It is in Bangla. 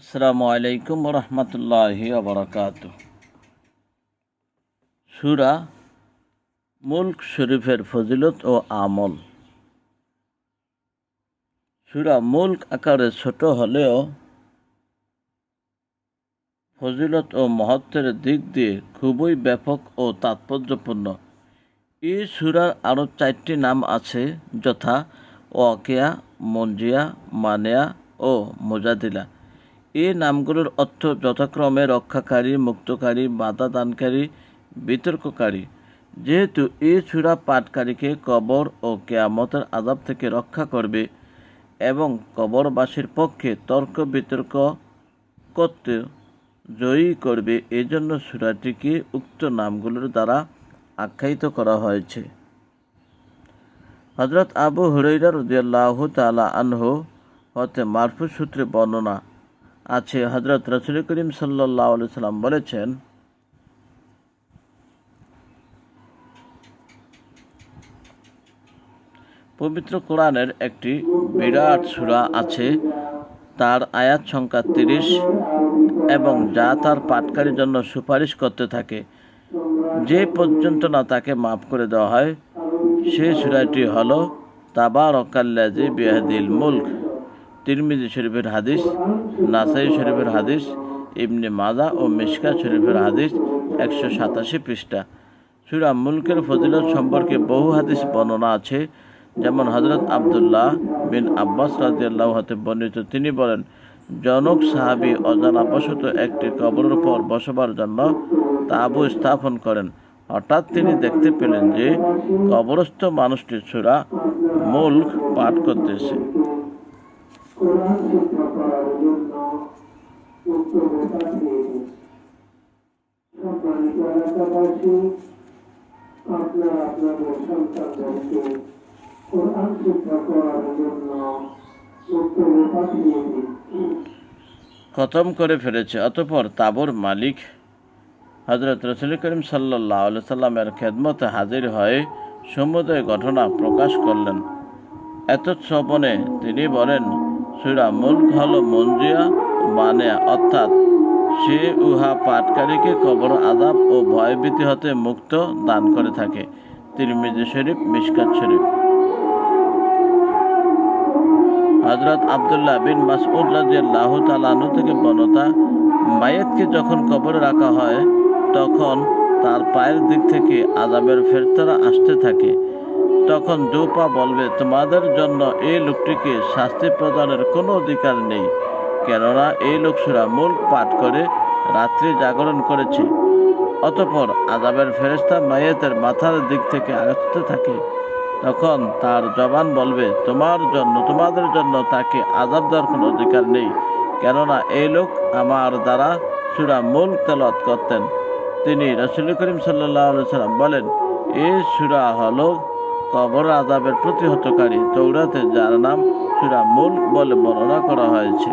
আসসালামু আলাইকুম রহমতুল্লাহি আবরকাত সুরা মুল্ক শরীফের ফজিলত ও আমল। সুরা মুল্ক আকারে ছোট হলেও ফজিলত ও মহত্বের দিক দিয়ে খুবই ব্যাপক ও তাৎপর্যপূর্ণ। এই সুরার আরও চারটি নাম আছে, যথা ওয়াকিয়া, মঞ্জিয়া, মানেয়া ও মোজাদিলা এই নামগুলোর অর্থ যথাক্রমে রক্ষাকারী, মুক্তকারী বাধা দানকারী বিতর্ককারী। যেহেতু এই সুরা পাঠকারীকে কবর ও কেয়ামতের আজাব থেকে রক্ষা করবে এবং কবরবাসীর পক্ষে তর্ক বিতর্ক করতে জয়ী করবে, এজন্য সুরাটিকে উক্ত নামগুলোর দ্বারা আখ্যায়িত করা হয়েছে। হজরত আবু হুরাইরা রদিয়াল্লাহ তালা আনহু হতে মারফু সূত্রে বর্ণনা আছে হজরত রসুল করিম সাল্লাহ সাল্লাম বলেছেন, পবিত্র কোরআনের একটি বিরাট সূরা আছে, তার আয়াত সংখ্যা তিরিশ এবং যা তার পাটকারীর জন্য সুপারিশ করতে থাকে। যে পর্যন্ত না তাকে মাফ করে দেওয়া হয় সেই সূরাটি হল তাবার অকাল্লাজি বিহাদিল মুল্ক। তিরমিজি শরীফের হাদিস, নাসাই শরীফের হাদিস, ইবনে মাজা ও মিশকা শরীফের হাদিস একশো সাতাশি পৃষ্ঠা। সুরা মুলকের ফজিলত সম্পর্কে বহু হাদিস বর্ণনা আছে। যেমন হজরত আবদুল্লাহ বিন আব্বাস রাজিয়াল্লাহ হাতে বর্ণিত, তিনি বলেন, জনক সাহাবি অজানাবশত একটি কবরের উপর বসবার জন্য তাবু স্থাপন করেন। হঠাৎ তিনি দেখতে পেলেন যে কবরস্থ মানুষটি সুরা মুল্ক পাঠ করতেছে। কোরআন শিক্ষা জন্য সম্মানিত এলাকাবাসী আপনার আপনাদের সন্তানদেরকে কোরআন শিক্ষা করার জন্য খতম করে ফেলেছে, অতপর তাবর মালিক হজরত রসুল করিম সাল্লাহ সাল্লামের খেদমতে হাজির হয়ে সমুদয় ঘটনা প্রকাশ করলেন। এত শ্রবণে তিনি বলেন সুরা মুল্ক হল মঞ্জিয়া মানে অর্থাৎ সে উহা পাটকারীকে কবর আদাব ও ভয়ভীতি হতে মুক্ত দান করে থাকে। তিরমিজি শরীফ, মিশকাত শরীফ। হজরত আবদুল্লাহ বিন মাসউদ রাজিয়াল্লাহু তাআলাহু থেকে বনতা মায়েতকে যখন কবরে রাখা হয়, তখন তার পায়ের দিক থেকে আজাবের ফেরতারা আসতে থাকে। তখন দুপা বলবে, তোমাদের জন্য এই লোকটিকে শাস্তি প্রদানের কোনো অধিকার নেই। কেননা এই লোক সুরা মূল পাঠ করে রাত্রি জাগরণ করেছে। অতপর আজাবের ফেরেস্তা মায়েতের মাথার দিক থেকে আসতে থাকে। তখন তার জবান বলবে, তোমার জন্য, তোমাদের জন্য তাকে আজাব দেওয়ার কোনো অধিকার নেই। কেননা এই লোক আমার দ্বারা সুরা মূল তেলত করতেন। তিনি রসুল করিম সাল্লাহ সাল্লাম বলেন, এই সুরা হলো কবর আজাবের প্রতিহতকারী তৌরাতে যার নাম সুরা মূল বলে বর্ণনা করা হয়েছে।